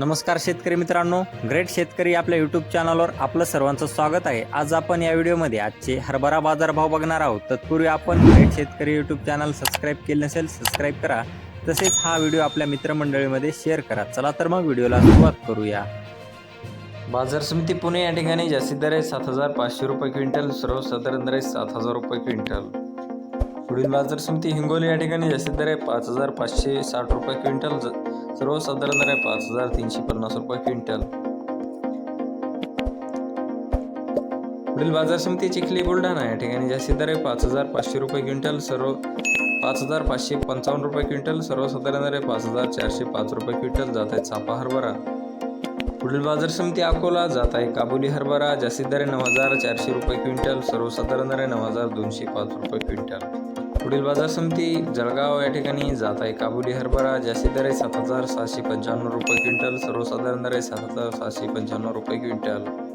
नमस्कार शेतकरी मित्रांनो ग्रेट शेतकरी आपल्या यूट्यूब चॅनलवर आपलं सर्वांचं स्वागत आहे. आज आपण या व्हिडिओमध्ये आजचे हरभरा बाजारभाव बघणार आहोत. तत्पूर्वी आपण ग्रेट शेतकरी यूट्यूब चॅनल सबस्क्राईब केले नसेल सबस्क्राईब करा. तसेच हा व्हिडिओ आपल्या मित्रमंडळीमध्ये शेअर करा. चला तर मग व्हिडिओला सुरुवात करूया. बाजार समिती पुणे या ठिकाणी जास्तीत दर आहे. सात हजार पाचशे रुपये क्विंटल सर्वसाधारण दर आहे सात हजार रुपये क्विंटल. पुढील बाजार समिती हिंगोली या ठिकाणी जास्तीत दर आहे. पाच हजार पाचशे साठ रुपये क्विंटल ज- सर्वसाधारण आहे पाच हजार तीनशे पन्नास रुपये क्विंटल. पुढील बाजार समिती चिखली बुलढाणा या ठिकाणी जास्तीत दर आहे पाच हजार पाचशे रुपये क्विंटल सर्व पाच हजार पाचशे पंचावन्न रुपये क्विंटल सर्वसाधारण दर आहे पाच हजार चारशे पाच रुपये क्विंटल जात आहे चापा हरभरा. पुढील बाजार समिती अकोला जात आहे काबुली हरभरा जास्तीत दर आहे नऊ हजार चारशे रुपये क्विंटल सर्वसाधारण दर आहे नऊ हजार दोनशे पाच रुपये क्विंटल. पुढील बाजार समिती जळगाव या ठिकाणी जात आहे काबुली हरभरा जास्ती दर आहे सात हजार सहाशे पंच्याण्णव रुपये क्विंटल सर्वसाधारण दर आहे सात हजार सहाशे पंच्याण्णव रुपये क्विंटल.